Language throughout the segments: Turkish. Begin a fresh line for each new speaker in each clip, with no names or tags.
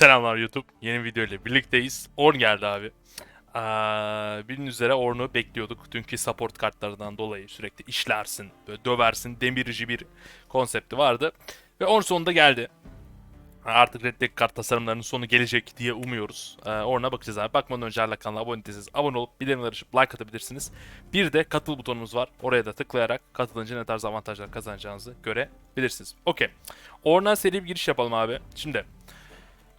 Selamlar YouTube. Yeni video ile birlikteyiz. Orn geldi abi. Aa, bildiğiniz üzere Orn'u bekliyorduk. Dünkü support kartlarından dolayı sürekli işlersin, böyle döversin, demirci bir konsepti vardı. Ve Orn sonunda geldi. Artık Red Deck kart tasarımlarının sonu gelecek diye umuyoruz. Ee, Orn'a bakacağız abi. Bakmadan önce hala kanala abone değilseniz abone olup bildirimleri açıp like atabilirsiniz. Bir de katıl butonumuz var. Oraya da tıklayarak katılınca ne tarz avantajlar kazanacağınızı görebilirsiniz. Okey. Orn'a seri bir giriş yapalım abi. Şimdi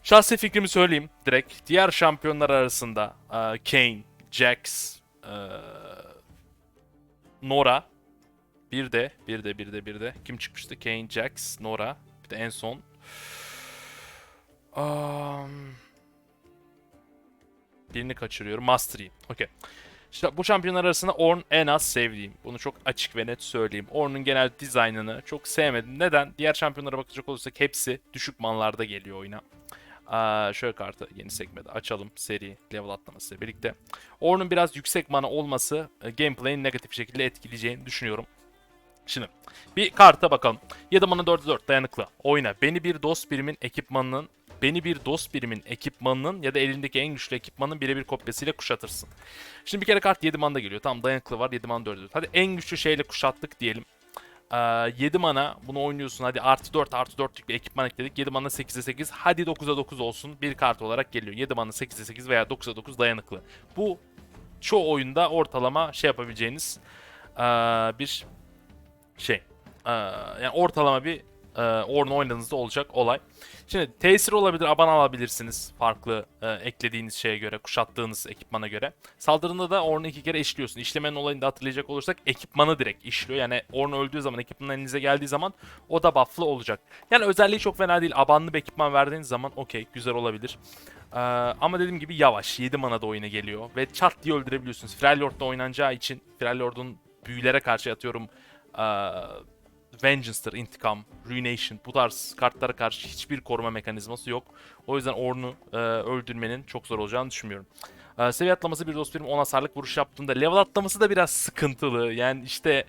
Şahsi fikrimi söyleyeyim direkt. Diğer şampiyonlar arasında e, Kane, Jax, e, Nora, bir de, bir de, bir de, bir de kim çıkmıştı? Kane, Jax, Nora, bir de en son. Um, birini kaçırıyorum. Mastery. Okey. İşte bu şampiyonlar arasında Ornn en az sevdiğim. Bunu çok açık ve net söyleyeyim. Ornn'un genel dizaynını çok sevmedim. Neden? Diğer şampiyonlara bakacak olursak hepsi düşük manlarda geliyor oyuna. Aa, şöyle kartı yeni sekmede açalım. Seri level atlamasıyla birlikte. Ornn'un biraz yüksek mana olması e, gameplay'in negatif şekilde etkileyeceğini düşünüyorum. Şimdi bir karta bakalım. 7 mana 4'e 4 dayanıklı. Oyna. Beni bir dost birimin ekipmanının beni bir dost birimin ekipmanının ya da elindeki en güçlü ekipmanın birebir kopyasıyla kuşatırsın. Şimdi bir kere kart 7 mana geliyor. Tamam dayanıklı var 7 mana 4'e 4. Hadi en güçlü şeyle kuşattık diyelim. Ee, 7 mana bunu oynuyorsun. Hadi artı 4 artı 4'lük bir ekipman ekledik. 7 mana 8'e 8. Hadi 9'a 9 olsun. Bir kart olarak geliyor. 7 mana 8'e 8 veya 9'a 9 dayanıklı. Bu çoğu oyunda ortalama şey yapabileceğiniz ee, bir şey. Ee, yani ortalama bir e, Ornn oynadığınızda olacak olay. Şimdi tesir olabilir, aban alabilirsiniz farklı e, eklediğiniz şeye göre, kuşattığınız ekipmana göre. Saldırında da Ornn'u iki kere işliyorsun. İşlemenin olayını da hatırlayacak olursak ekipmanı direkt işliyor. Yani Ornn öldüğü zaman, ekipman elinize geldiği zaman o da buff'lı olacak. Yani özelliği çok fena değil. Abanlı bir ekipman verdiğiniz zaman okey, güzel olabilir. Ee, ama dediğim gibi yavaş. 7 mana da oyuna geliyor. Ve çat diye öldürebiliyorsunuz. Freljord'da oynanacağı için Freljord'un büyülere karşı atıyorum ee, Vengeance'dır, intikam, Ruination bu tarz kartlara karşı hiçbir koruma mekanizması yok. O yüzden Ornn'u e, öldürmenin çok zor olacağını düşünmüyorum. E, seviye atlaması bir dost birim 10 hasarlık vuruş yaptığında level atlaması da biraz sıkıntılı. Yani işte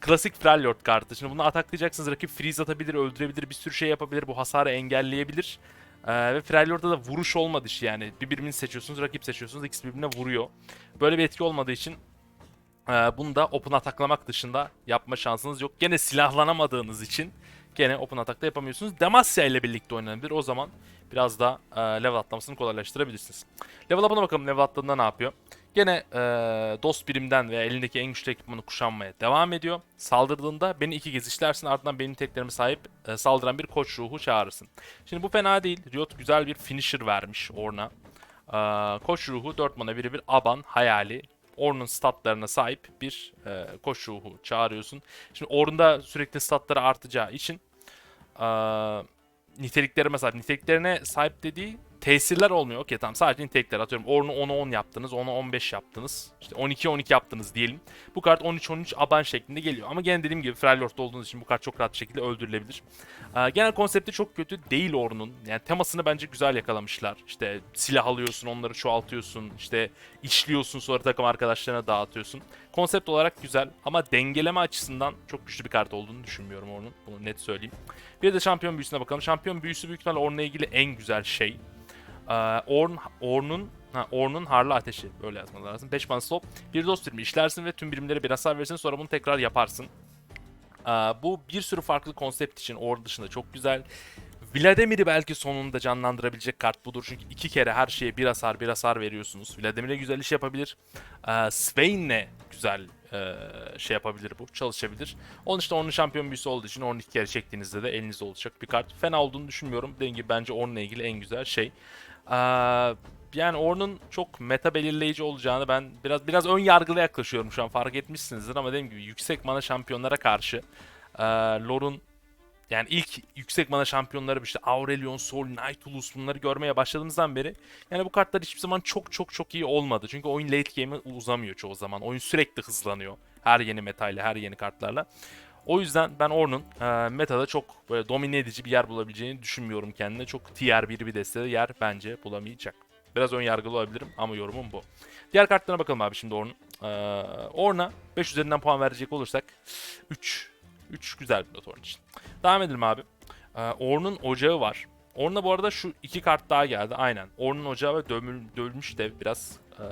klasik Freljord kartı. Şimdi bunu ataklayacaksınız rakip freeze atabilir, öldürebilir, bir sürü şey yapabilir, bu hasarı engelleyebilir. E, ve Freljord'da da vuruş olmadı iş yani. Bir birimini seçiyorsunuz, rakip seçiyorsunuz, ikisi birbirine vuruyor. Böyle bir etki olmadığı için ee, bunu da open ataklamak dışında yapma şansınız yok. Gene silahlanamadığınız için gene open atakta yapamıyorsunuz. Demacia ile birlikte oynanabilir. O zaman biraz da e, level atlamasını kolaylaştırabilirsiniz. Level up'ına bakalım level atladığında ne yapıyor. Gene e, dost birimden veya elindeki en güçlü ekipmanı kuşanmaya devam ediyor. Saldırdığında beni iki kez işlersin ardından benim teklerime sahip e, saldıran bir koç ruhu çağırırsın. Şimdi bu fena değil. Riot güzel bir finisher vermiş Ornn'a. E, koç ruhu 4 mana biri bir aban hayali Ornn'un statlarına sahip bir e, koç ruhu çağırıyorsun. Şimdi Ornn'da sürekli statları artacağı için e, niteliklerime sahip. Niteliklerine sahip dediği tesirler olmuyor. Okey tamam sadece nitelikler atıyorum. Ornn'u 10'a 10 yaptınız, 10'a 15 yaptınız. İşte 12'ye 12 yaptınız diyelim. Bu kart 13-13 aban şeklinde geliyor. Ama gene dediğim gibi Freljord'da olduğunuz için bu kart çok rahat şekilde öldürülebilir. Ee, genel konsepti çok kötü değil Ornn'un. Yani temasını bence güzel yakalamışlar. İşte silah alıyorsun, onları çoğaltıyorsun. işte işliyorsun sonra takım arkadaşlarına dağıtıyorsun. Konsept olarak güzel ama dengeleme açısından çok güçlü bir kart olduğunu düşünmüyorum Ornn'un. Bunu net söyleyeyim. Bir de şampiyon büyüsüne bakalım. Şampiyon büyüsü büyük ihtimalle Ornn'la ilgili en güzel şey. Ee, Ornn, Ornn'un ha, Ornn'un harlı ateşi böyle yazmaları lazım. 5 mana slop. Bir dost birimi işlersin ve tüm birimlere bir hasar verirsin sonra bunu tekrar yaparsın. Ee, bu bir sürü farklı konsept için Ornn dışında çok güzel. Vladimir'i belki sonunda canlandırabilecek kart budur. Çünkü iki kere her şeye bir hasar bir hasar veriyorsunuz. Vladimir'e güzel iş yapabilir. Ee, Swain'le güzel e, şey yapabilir bu. Çalışabilir. Onun işte onun şampiyon büyüsü olduğu için onu iki kere çektiğinizde de elinizde olacak bir kart. Fena olduğunu düşünmüyorum. Dediğim gibi bence onunla ilgili en güzel şey. Ee, yani Ornn'un çok meta belirleyici olacağını ben biraz biraz ön yargılı yaklaşıyorum şu an fark etmişsinizdir ama dediğim gibi yüksek mana şampiyonlara karşı e, Lore'un yani ilk yüksek mana şampiyonları işte Aurelion, Sol, Nightulus bunları görmeye başladığımızdan beri yani bu kartlar hiçbir zaman çok çok çok iyi olmadı. Çünkü oyun late game'e uzamıyor çoğu zaman. Oyun sürekli hızlanıyor. Her yeni metayla, her yeni kartlarla. O yüzden ben Ornn'un e, metada çok böyle domine edici bir yer bulabileceğini düşünmüyorum kendine. Çok tier 1 bir destede yer bence bulamayacak. Biraz ön yargılı olabilirim ama yorumum bu. Diğer kartlarına bakalım abi şimdi Ornn'un. Ee, Ornn'a 5 üzerinden puan verecek olursak 3. 3 güzel bir not Ornn için. Devam edelim abi. Ee, Ornn'un ocağı var. Ornn'a bu arada şu iki kart daha geldi. Aynen. Ornn'un ocağı ve dövmül, dövülmüş dev biraz e,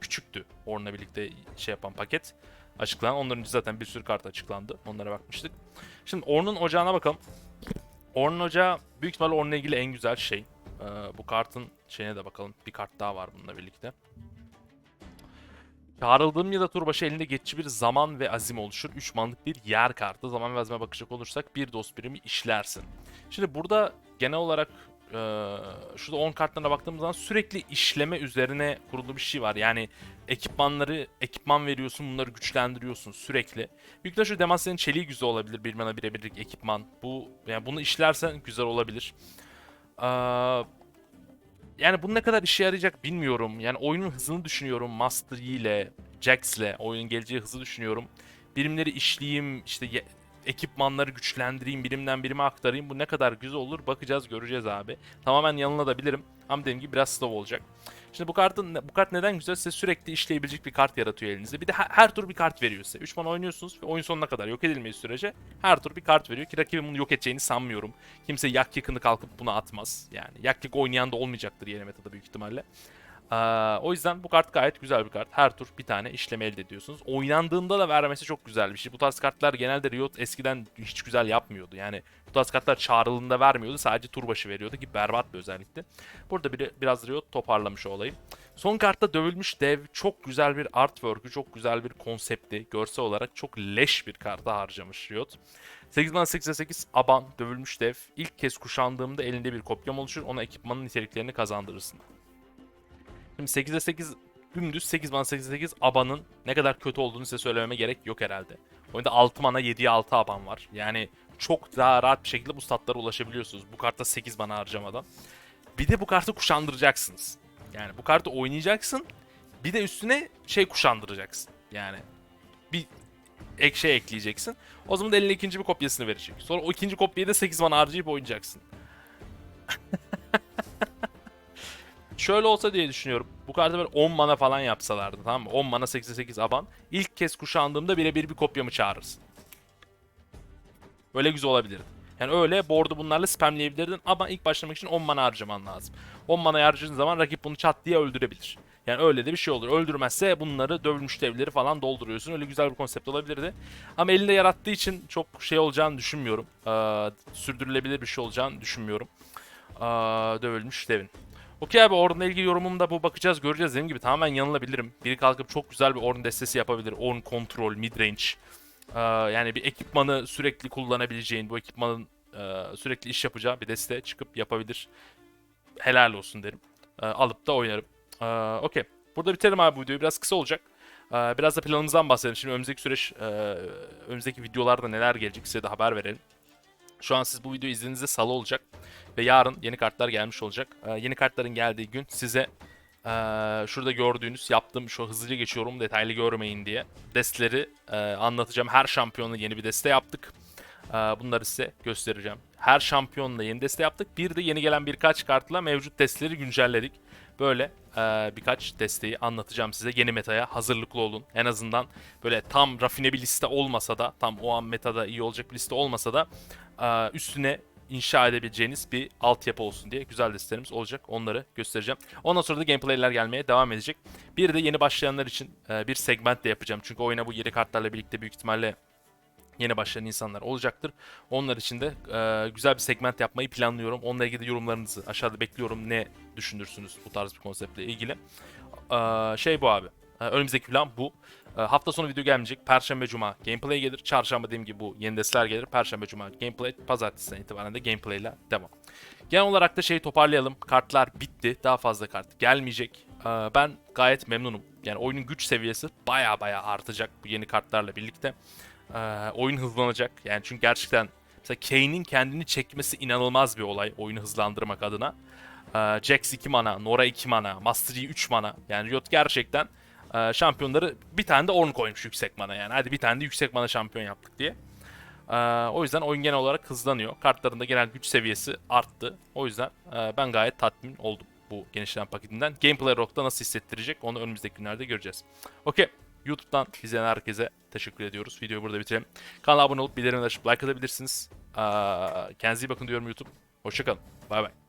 küçüktü. Ornn'la birlikte şey yapan paket açıklanan. Onların zaten bir sürü kart açıklandı. Onlara bakmıştık. Şimdi Ornn'un ocağına bakalım. Ornn'un ocağı büyük ihtimalle Ornn'la ilgili en güzel şey. E, bu kartın şeyine de bakalım. Bir kart daha var bununla birlikte. Çağrıldığım ya da tur başı elinde geçici bir zaman ve azim oluşur. 3 manlık bir yer kartı. Zaman ve azime bakacak olursak bir dost birimi işlersin. Şimdi burada genel olarak e, şurada 10 kartlarına baktığımız zaman sürekli işleme üzerine kurulu bir şey var. Yani ekipmanları, ekipman veriyorsun bunları güçlendiriyorsun sürekli. Büyük şu Demacian'ın çeliği güzel olabilir. Bir mana birebirlik ekipman. Bu yani bunu işlersen güzel olabilir. Eee yani bu ne kadar işe yarayacak bilmiyorum. Yani oyunun hızını düşünüyorum. Master Yi ile, Jax ile oyunun geleceği hızı düşünüyorum. Birimleri işleyeyim, işte ekipmanları güçlendireyim, birimden birime aktarayım. Bu ne kadar güzel olur bakacağız, göreceğiz abi. Tamamen yanılabilirim ama dediğim gibi biraz slow olacak. Şimdi bu kartın bu kart neden güzel? Size sürekli işleyebilecek bir kart yaratıyor elinizde. Bir de her, her tur bir kart veriyor size. 3 mana oynuyorsunuz ve oyun sonuna kadar yok edilmeyi sürece her tur bir kart veriyor ki rakibin bunu yok edeceğini sanmıyorum. Kimse yak yakını kalkıp bunu atmaz. Yani yak yak oynayan da olmayacaktır yeni metada büyük ihtimalle. Ee, o yüzden bu kart gayet güzel bir kart. Her tur bir tane işleme elde ediyorsunuz. Oynandığında da vermesi çok güzel bir şey. Bu tarz kartlar genelde Riot eskiden hiç güzel yapmıyordu. Yani bu tarz kartlar çağrılığında vermiyordu. Sadece tur başı veriyordu ki berbat bir özellikti. Burada bir, biraz Riot toparlamış olayı. Son kartta dövülmüş dev çok güzel bir artwork'ü, çok güzel bir konsepti. Görsel olarak çok leş bir karta harcamış Riot. 8 mana 8'e 8 aban dövülmüş dev. İlk kez kuşandığımda elinde bir kopyam oluşur. Ona ekipmanın niteliklerini kazandırırsın. Şimdi 8'e 8 dümdüz 8 mana 8'e 8 abanın ne kadar kötü olduğunu size söylememe gerek yok herhalde. Oyunda 6 mana 7'ye 6 aban var. Yani çok daha rahat bir şekilde bu statlara ulaşabiliyorsunuz. Bu kartta 8 mana harcamadan. Bir de bu kartı kuşandıracaksınız. Yani bu kartı oynayacaksın. Bir de üstüne şey kuşandıracaksın. Yani bir ek şey ekleyeceksin. O zaman da eline ikinci bir kopyasını verecek. Sonra o ikinci kopyayı da 8 mana harcayıp oynayacaksın. Şöyle olsa diye düşünüyorum. Bu kartı böyle 10 mana falan yapsalardı tamam mı? 10 mana 88 aban. İlk kez kuşandığımda birebir bir kopyamı çağırırsın. Böyle güzel olabilirdi. Yani öyle board'u bunlarla spamleyebilirdin ama ilk başlamak için 10 mana harcaman lazım. 10 mana harcadığın zaman rakip bunu çat diye öldürebilir. Yani öyle de bir şey olur. Öldürmezse bunları dövülmüş devleri falan dolduruyorsun. Öyle güzel bir konsept olabilirdi. Ama elinde yarattığı için çok şey olacağını düşünmüyorum. Ee, sürdürülebilir bir şey olacağını düşünmüyorum. Ee, dövülmüş devin. Okey abi Ornn'la ilgili yorumumda bu bakacağız göreceğiz. Dediğim gibi tamamen yanılabilirim. Biri kalkıp çok güzel bir Ornn destesi yapabilir. Ornn Control, Midrange. Ee, yani bir ekipmanı sürekli kullanabileceğin, bu ekipmanın e, sürekli iş yapacağı bir deste çıkıp yapabilir. Helal olsun derim. Ee, alıp da oynarım. Ee, Okey. Burada biterim abi bu videoyu. Biraz kısa olacak. Ee, biraz da planımızdan bahsedelim. Şimdi önümüzdeki süreç, e, önümüzdeki videolarda neler gelecek size de haber verelim. Şu an siz bu videoyu izlediğinizde salı olacak. Ve yarın yeni kartlar gelmiş olacak. Ee, yeni kartların geldiği gün size ee, şurada gördüğünüz yaptığım şu hızlıca geçiyorum detaylı görmeyin diye destleri e, anlatacağım. Her şampiyonla yeni bir deste yaptık. Ee, bunları size göstereceğim. Her şampiyonla yeni deste yaptık. Bir de yeni gelen birkaç kartla mevcut desteleri güncelledik. Böyle e, birkaç desteği anlatacağım size. Yeni metaya hazırlıklı olun. En azından böyle tam rafine bir liste olmasa da, tam o an metada iyi olacak bir liste olmasa da e, üstüne inşa edebileceğiniz bir altyapı olsun diye güzel destelerimiz olacak. Onları göstereceğim. Ondan sonra da gameplayler gelmeye devam edecek. Bir de yeni başlayanlar için e, bir segment de yapacağım. Çünkü oyuna bu yeni kartlarla birlikte büyük ihtimalle yeni başlayan insanlar olacaktır. Onlar için de e, güzel bir segment yapmayı planlıyorum. Onunla ilgili yorumlarınızı aşağıda bekliyorum. Ne düşünürsünüz bu tarz bir konseptle ilgili? E, şey bu abi. E, önümüzdeki plan bu. E, hafta sonu video gelmeyecek. Perşembe, cuma gameplay gelir. Çarşamba dediğim gibi bu yeni desteler gelir. Perşembe, cuma gameplay. Pazartesinden itibaren de gameplay ile devam. Genel olarak da şeyi toparlayalım. Kartlar bitti. Daha fazla kart gelmeyecek. E, ben gayet memnunum. Yani oyunun güç seviyesi baya baya artacak bu yeni kartlarla birlikte. E, oyun hızlanacak. Yani çünkü gerçekten mesela Kane'in kendini çekmesi inanılmaz bir olay oyunu hızlandırmak adına. E, Jax 2 mana, Nora 2 mana, Master Yi 3 mana. Yani Riot gerçekten e, şampiyonları bir tane de Ornn koymuş yüksek mana yani. Hadi bir tane de yüksek mana şampiyon yaptık diye. E, o yüzden oyun genel olarak hızlanıyor. Kartların da genel güç seviyesi arttı. O yüzden e, ben gayet tatmin oldum bu genişlenen paketinden. Gameplay Rock'ta nasıl hissettirecek onu önümüzdeki günlerde göreceğiz. Okey. YouTube'dan izleyen herkese teşekkür ediyoruz. Videoyu burada bitirelim. Kanala abone olup bildirimleri açıp like atabilirsiniz. Kendinize iyi bakın diyorum YouTube. Hoşçakalın. Bay bay.